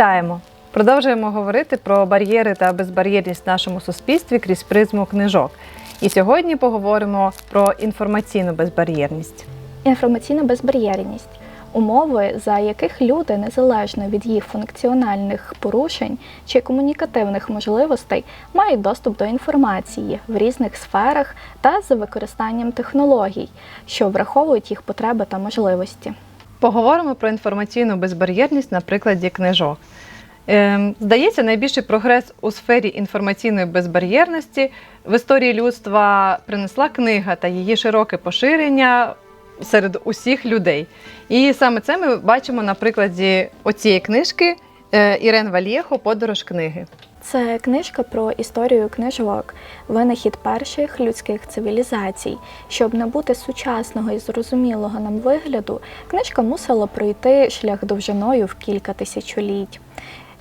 Вітаємо! Продовжуємо говорити про бар'єри та безбар'єрність в нашому суспільстві крізь призму книжок. І сьогодні поговоримо про інформаційну безбар'єрність. Інформаційна безбар'єрність умови, за яких люди, незалежно від їх функціональних порушень чи комунікативних можливостей, мають доступ до інформації в різних сферах та за використанням технологій, що враховують їх потреби та можливості. Поговоримо про інформаційну безбар'єрність на прикладі книжок. Ем, Здається, найбільший прогрес у сфері інформаційної безбар'єрності в історії людства принесла книга та її широке поширення серед усіх людей. І саме це ми бачимо на прикладі оцієї книжки е, Ірен Валєхо Подорож книги. Це книжка про історію книжок, винахід перших людських цивілізацій. Щоб набути сучасного і зрозумілого нам вигляду, книжка мусила пройти шлях довжиною в кілька тисячоліть.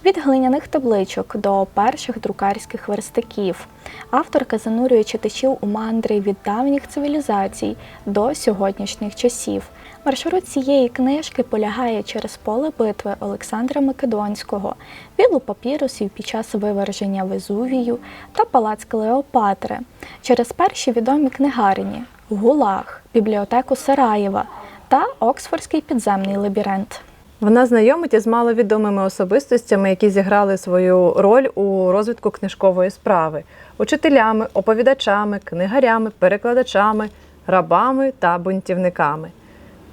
Від глиняних табличок до перших друкарських верстаків авторка занурює читачів у мандри від давніх цивілізацій до сьогоднішніх часів. Маршрут цієї книжки полягає через поле битви Олександра Македонського, вілу папірусів під час виверження Везувію та палац Клеопатри, через перші відомі книгарні Гулаг, бібліотеку Сараєва та Оксфордський підземний лабіринт. Вона знайомить із маловідомими особистостями, які зіграли свою роль у розвитку книжкової справи: учителями, оповідачами, книгарями, перекладачами, рабами та бунтівниками.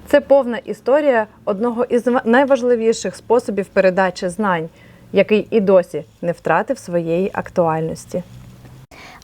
Це повна історія одного із найважливіших способів передачі знань, який і досі не втратив своєї актуальності.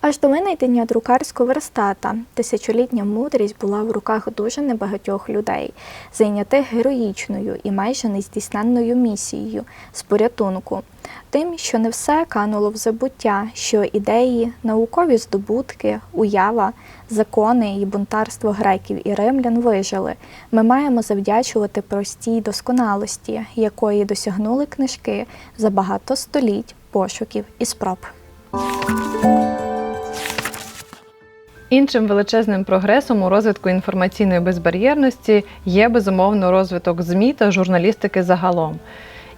Аж до винайдення друкарського верстата тисячолітня мудрість була в руках дуже небагатьох людей, зайнятих героїчною і майже нездійсненною місією з порятунку. Тим, що не все кануло в забуття, що ідеї, наукові здобутки, уява, закони і бунтарство греків і римлян вижили. Ми маємо завдячувати простій досконалості, якої досягнули книжки за багато століть пошуків і спроб. Іншим величезним прогресом у розвитку інформаційної безбар'єрності є безумовно розвиток ЗМІ та журналістики загалом.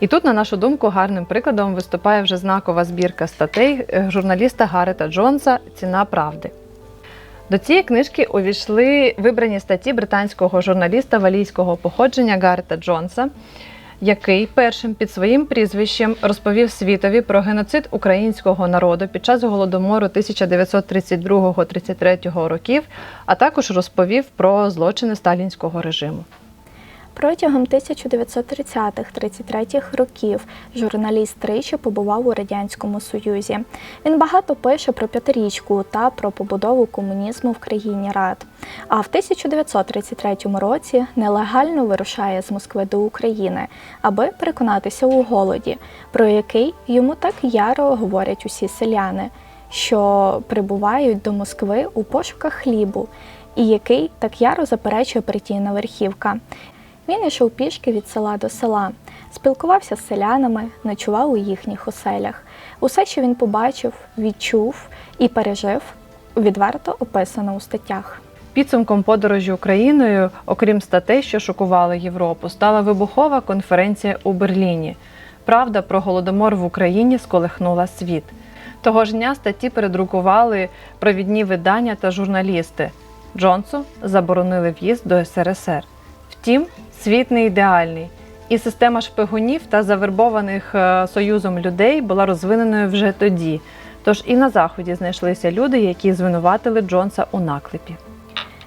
І тут, на нашу думку, гарним прикладом виступає вже знакова збірка статей е, журналіста Гарета Джонса Ціна правди. До цієї книжки увійшли вибрані статті британського журналіста валійського походження Гарета Джонса, який першим під своїм прізвищем розповів світові про геноцид українського народу під час голодомору 1932-33 років, а також розповів про злочини сталінського режиму. Протягом 1930-33 років журналіст тричі побував у Радянському Союзі. Він багато пише про п'ятирічку та про побудову комунізму в країні Рад. А в 1933 році нелегально вирушає з Москви до України, аби переконатися у голоді, про який йому так яро говорять усі селяни, що прибувають до Москви у пошуках хлібу. І який так яро заперечує партійна верхівка. Він йшов пішки від села до села, спілкувався з селянами, ночував у їхніх оселях. Усе, що він побачив, відчув і пережив, відверто описано у статтях. Підсумком подорожі Україною, окрім статей, що шокували Європу, стала вибухова конференція у Берліні. Правда про голодомор в Україні сколихнула світ. Того ж дня статті передрукували провідні видання та журналісти. Джонсу заборонили в'їзд до СРСР. Втім, світ не ідеальний, і система шпигунів та завербованих е, союзом людей була розвиненою вже тоді. Тож і на заході знайшлися люди, які звинуватили Джонса у наклепі.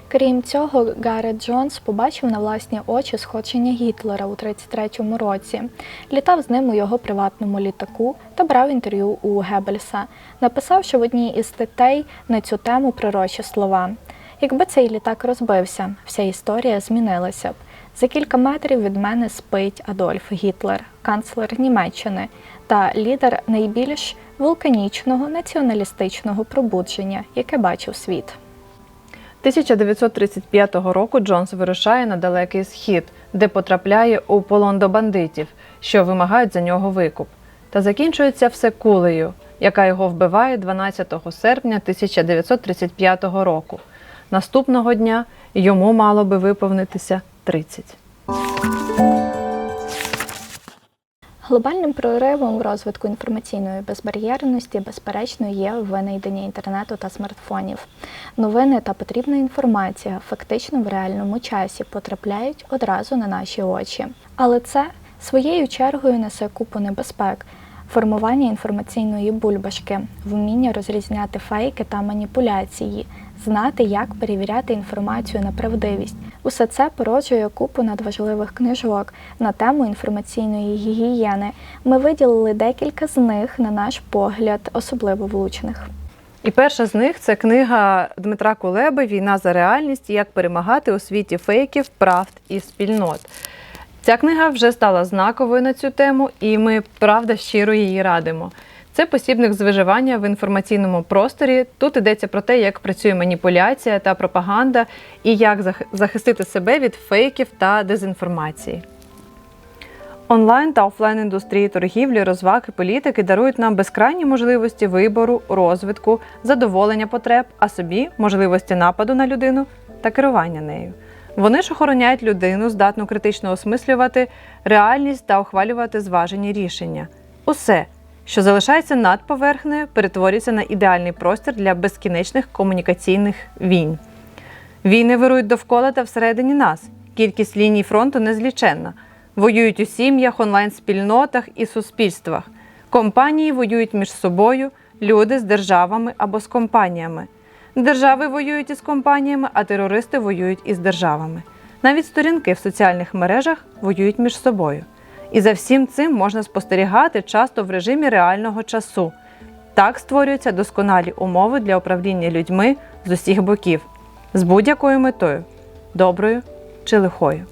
Крім цього, Гарет Джонс побачив на власні очі сходження Гітлера у 33-му році, літав з ним у його приватному літаку та брав інтерв'ю у Геббельса, написавши в одній із статей на цю тему пророчі слова. Якби цей літак розбився, вся історія змінилася б. За кілька метрів від мене спить Адольф Гітлер, канцлер Німеччини та лідер найбільш вулканічного націоналістичного пробудження, яке бачив світ. 1935 року Джонс вирушає на далекий схід, де потрапляє у полон до бандитів, що вимагають за нього викуп. Та закінчується все кулею, яка його вбиває 12 серпня 1935 року. Наступного дня йому мало би виповнитися 30. Глобальним проривом розвитку інформаційної безбар'єрності, безперечно, є винайдення інтернету та смартфонів. Новини та потрібна інформація фактично в реальному часі потрапляють одразу на наші очі. Але це своєю чергою несе купу небезпек. Формування інформаційної бульбашки, вміння розрізняти фейки та маніпуляції, знати, як перевіряти інформацію на правдивість. Усе це породжує купу надважливих книжок на тему інформаційної гігієни. Ми виділили декілька з них, на наш погляд, особливо влучних. І перша з них це книга Дмитра Кулеби Війна за реальність. Як перемагати у світі фейків, правд і спільнот. Ця книга вже стала знаковою на цю тему, і ми правда щиро її радимо. Це посібник з виживання в інформаційному просторі. Тут йдеться про те, як працює маніпуляція та пропаганда, і як захистити себе від фейків та дезінформації. Онлайн та офлайн індустрії торгівлі, розваг і політики дарують нам безкрайні можливості вибору, розвитку, задоволення потреб, а собі можливості нападу на людину та керування нею. Вони ж охороняють людину, здатну критично осмислювати реальність та ухвалювати зважені рішення. Усе, що залишається над поверхнею, перетворюється на ідеальний простір для безкінечних комунікаційних війн. Війни вирують довкола та всередині нас. Кількість ліній фронту незліченна. Воюють у сім'ях, онлайн-спільнотах і суспільствах. Компанії воюють між собою, люди з державами або з компаніями. Держави воюють із компаніями, а терористи воюють із державами. Навіть сторінки в соціальних мережах воюють між собою. І за всім цим можна спостерігати часто в режимі реального часу. Так створюються досконалі умови для управління людьми з усіх боків, з будь-якою метою доброю чи лихою.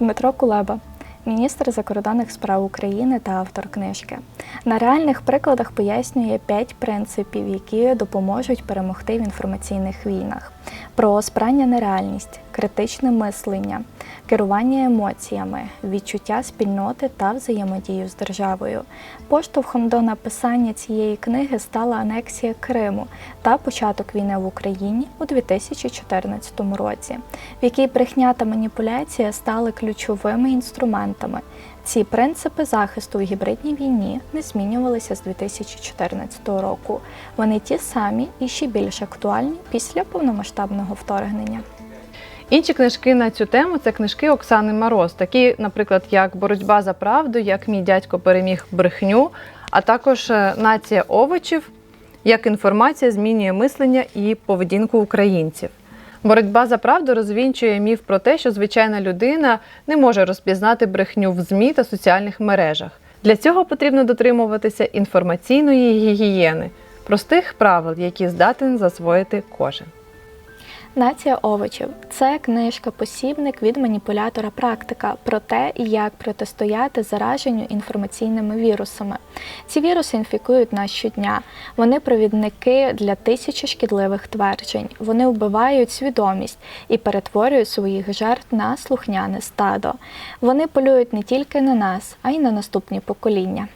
Дмитро Кулеба, міністр закордонних справ України та автор книжки. На реальних прикладах пояснює п'ять принципів, які допоможуть перемогти в інформаційних війнах: про спрання на реальність, критичне мислення, керування емоціями, відчуття спільноти та взаємодію з державою. Поштовхом до написання цієї книги стала анексія Криму та початок війни в Україні у 2014 році, в якій брехня та маніпуляція стали ключовими інструментами. Ці принципи захисту у гібридній війні не змінювалися з 2014 року. Вони ті самі і ще більш актуальні після повномасштабного вторгнення. Інші книжки на цю тему це книжки Оксани Мороз, такі, наприклад, як Боротьба за правду, як мій дядько переміг брехню, а також е, Нація овочів, як інформація змінює мислення і поведінку українців. Боротьба за правду розвінчує міф про те, що звичайна людина не може розпізнати брехню в ЗМІ та соціальних мережах. Для цього потрібно дотримуватися інформаційної гігієни, простих правил, які здатен засвоїти кожен. Нація овочів це книжка-посібник від маніпулятора практика про те, як протистояти зараженню інформаційними вірусами. Ці віруси інфікують нас щодня. Вони провідники для тисячі шкідливих тверджень. Вони вбивають свідомість і перетворюють своїх жертв на слухняне стадо. Вони полюють не тільки на нас, а й на наступні покоління.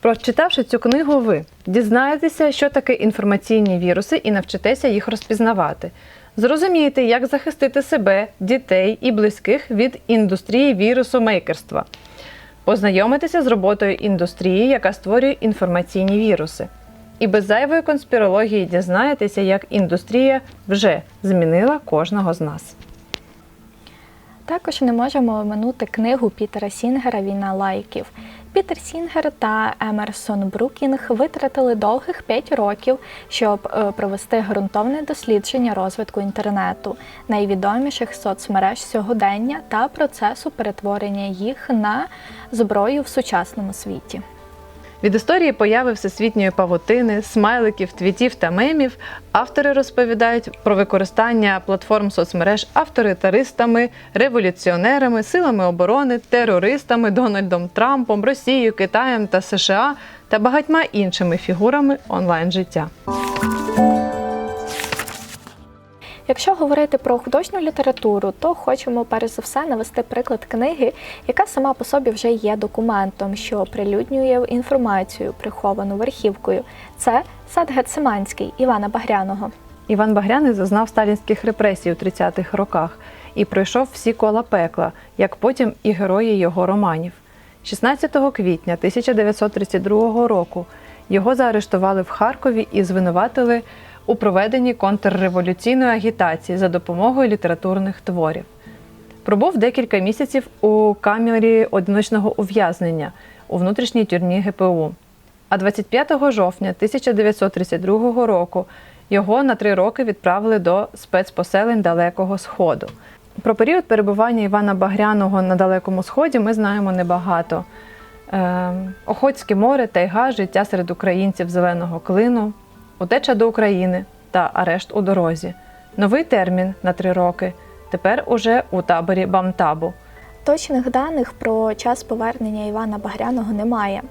Прочитавши цю книгу, ви дізнаєтеся, що таке інформаційні віруси, і навчитеся їх розпізнавати. Зрозумієте, як захистити себе, дітей і близьких від індустрії вірусомейкерства. Познайомитеся з роботою індустрії, яка створює інформаційні віруси. І без зайвої конспірології дізнаєтеся, як індустрія вже змінила кожного з нас. Також не можемо оминути книгу Пітера Сінгера Війна лайків. Пітер Сінгер та Емерсон Брукінг витратили довгих 5 років, щоб е, провести ґрунтовне дослідження розвитку інтернету, найвідоміших соцмереж сьогодення та процесу перетворення їх на зброю в сучасному світі. Від історії появи всесвітньої павутини, смайликів, твітів та мемів автори розповідають про використання платформ соцмереж авторитаристами, революціонерами, силами оборони, терористами, Дональдом Трампом, Росією, Китаєм та США та багатьма іншими фігурами онлайн життя. Якщо говорити про художню літературу, то хочемо перш за все навести приклад книги, яка сама по собі вже є документом, що прилюднює інформацію, приховану верхівкою. Це сад Гециманський Івана Багряного. Іван Багряний зазнав сталінських репресій у 30-х роках і пройшов всі кола пекла, як потім і герої його романів. 16 квітня 1932 року його заарештували в Харкові і звинуватили у проведенні контрреволюційної агітації за допомогою літературних творів. Пробув декілька місяців у камері одиночного ув'язнення у внутрішній тюрмі ГПУ. А 25 жовтня 1932 року його на три роки відправили до спецпоселень Далекого Сходу. Про період перебування Івана Багряного на Далекому Сході ми знаємо небагато. Ем, Охотське море, тайга, життя серед українців зеленого клину, утеча до України та арешт у дорозі. Новий термін на три роки. Тепер уже у таборі Бамтабу. Точних даних про час повернення Івана Багряного немає.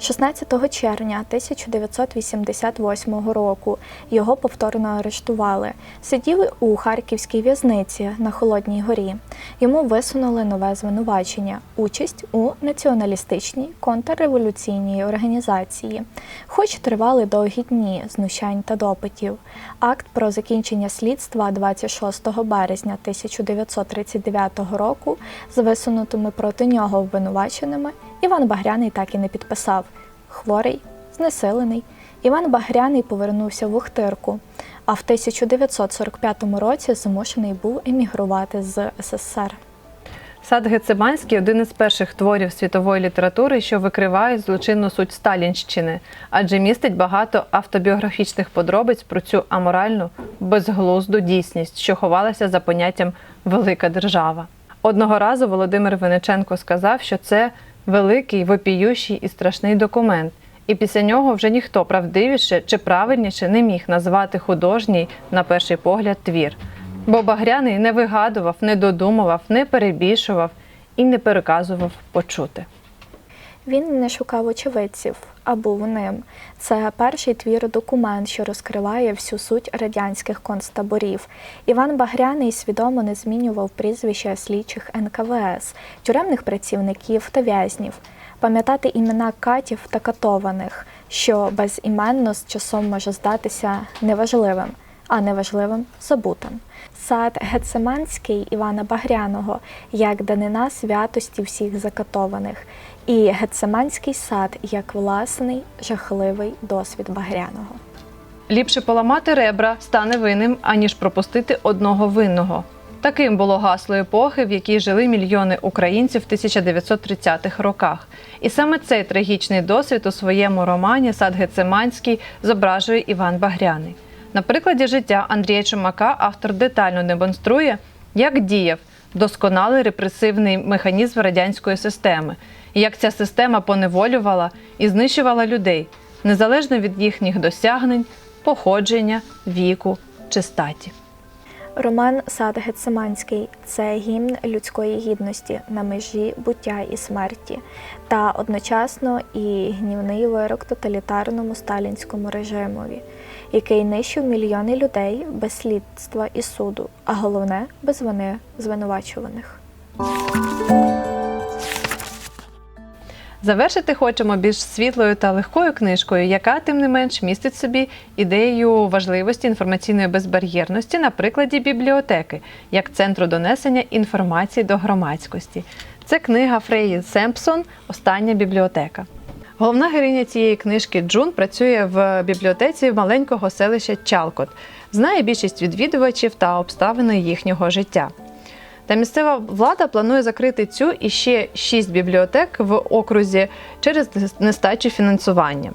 16 червня 1988 року його повторно арештували. Сидів у харківській в'язниці на Холодній горі. Йому висунули нове звинувачення участь у націоналістичній контрреволюційній організації. Хоч тривали довгі дні знущань та допитів. Акт про закінчення слідства 26 березня 1939 року з висунутими проти нього обвинуваченими Іван Багряний так і не підписав. Хворий, знесилений. Іван Багряний повернувся в Ухтирку, а в 1945 році змушений був емігрувати з СССР. Сад Гециманський один із перших творів світової літератури, що викриває злочинну суть Сталінщини, адже містить багато автобіографічних подробиць про цю аморальну, безглузду дійсність, що ховалася за поняттям велика держава. Одного разу Володимир Винниченко сказав, що це великий, вопіющий і страшний документ, і після нього вже ніхто правдивіше чи правильніше не міг назвати художній, на перший погляд, твір. Бо Багряний не вигадував, не додумував, не перебільшував і не переказував почути. Він не шукав очевидців, а був ним. Це перший твір документ, що розкриває всю суть радянських концтаборів. Іван Багряний свідомо не змінював прізвища слідчих НКВС, тюремних працівників та в'язнів. Пам'ятати імена катів та катованих, що безіменно з часом може здатися неважливим, а неважливим забутим. Сад Гецеманський Івана Багряного як данина святості всіх закатованих, і Гецеманський сад як власний жахливий досвід Багряного. Ліпше поламати ребра стане винним, аніж пропустити одного винного. Таким було гасло епохи, в якій жили мільйони українців в 1930-х роках. І саме цей трагічний досвід у своєму романі Сад Гецеманський зображує Іван Багряний. На прикладі життя Андрія Чумака автор детально демонструє, як діяв досконалий репресивний механізм радянської системи, і як ця система поневолювала і знищувала людей незалежно від їхніх досягнень, походження, віку чи статі. Роман Сад Гецеманський це гімн людської гідності на межі буття і смерті, та одночасно і гнівний вирок тоталітарному сталінському режимові, який нищив мільйони людей без слідства і суду, а головне без вини звинувачуваних. Завершити хочемо більш світлою та легкою книжкою, яка, тим не менш, містить собі ідею важливості інформаційної безбар'єрності на прикладі бібліотеки як центру донесення інформації до громадськості. Це книга Фреї Семпсон Остання бібліотека. Головна героїня цієї книжки Джун працює в бібліотеці маленького селища Чалкот, знає більшість відвідувачів та обставини їхнього життя. Та місцева влада планує закрити цю і ще шість бібліотек в окрузі через нестачу фінансування.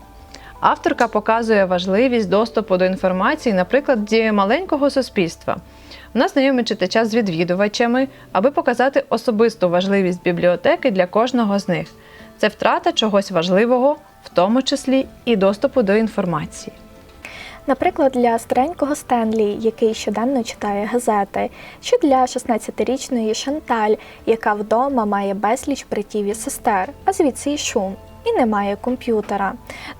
Авторка показує важливість доступу до інформації на прикладі маленького суспільства. Вона знайомить читача з відвідувачами, аби показати особисту важливість бібліотеки для кожного з них. Це втрата чогось важливого, в тому числі і доступу до інформації. Наприклад, для старенького Стенлі, який щоденно читає газети, чи для 16-річної Шанталь, яка вдома має безліч братів і сестер, а звідси й шум. І немає комп'ютера.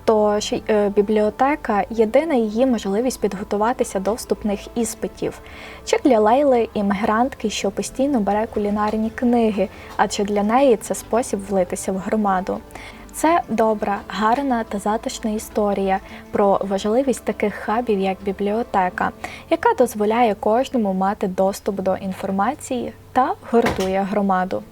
Тож е, бібліотека єдина її можливість підготуватися до вступних іспитів. Чи для Лейли іммігрантки, що постійно бере кулінарні книги, адже для неї це спосіб влитися в громаду. Це добра, гарна та затишна історія про важливість таких хабів, як бібліотека, яка дозволяє кожному мати доступ до інформації та гуртує громаду.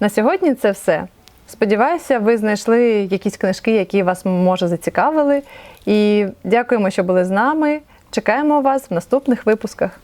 На сьогодні це все. Сподіваюся, ви знайшли якісь книжки, які вас може зацікавили. І дякуємо, що були з нами. Чекаємо вас в наступних випусках.